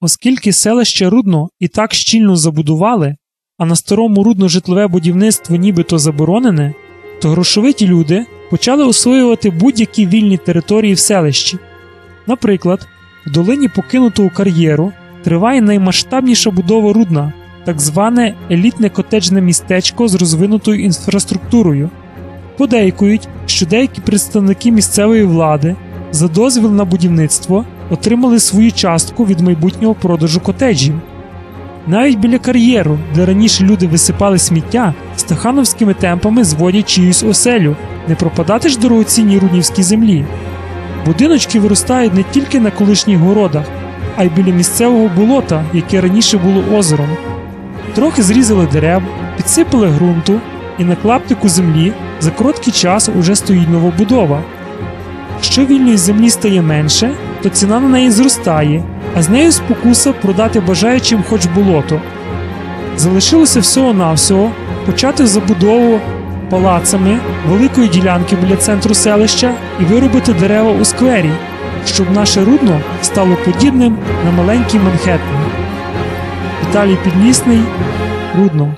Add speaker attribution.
Speaker 1: Оскільки селище Рудно і так щільно забудували, а на старому рудно житлове будівництво нібито заборонене, то грошовиті люди почали освоювати будь-які вільні території в селищі. Наприклад, в долині покинутого кар'єру триває наймасштабніша будова рудна, так зване елітне котеджне містечко з розвинутою інфраструктурою. Подейкують, що деякі представники місцевої влади за дозвіл на будівництво отримали свою частку від майбутнього продажу котеджів. Навіть біля кар'єру, де раніше люди висипали сміття, стахановськими темпами зводять чиюсь оселю, не пропадати ж дорогоцінній руднівській землі. Будиночки виростають не тільки на колишніх городах, а й біля місцевого болота, яке раніше було озером. Трохи зрізали дерев, підсипали ґрунту, і на клаптику землі за короткий час уже стоїть новобудова. Що вільної землі стає менше, то ціна на неї зростає, а з нею спокуса продати бажаючим хоч болото. Залишилося всього-навсього почати забудову палацами великої ділянки біля центру селища і виробити дерева у сквері, щоб наше рудно стало подібним на маленький Манхеттен. Віталій Підлісний, Рудно.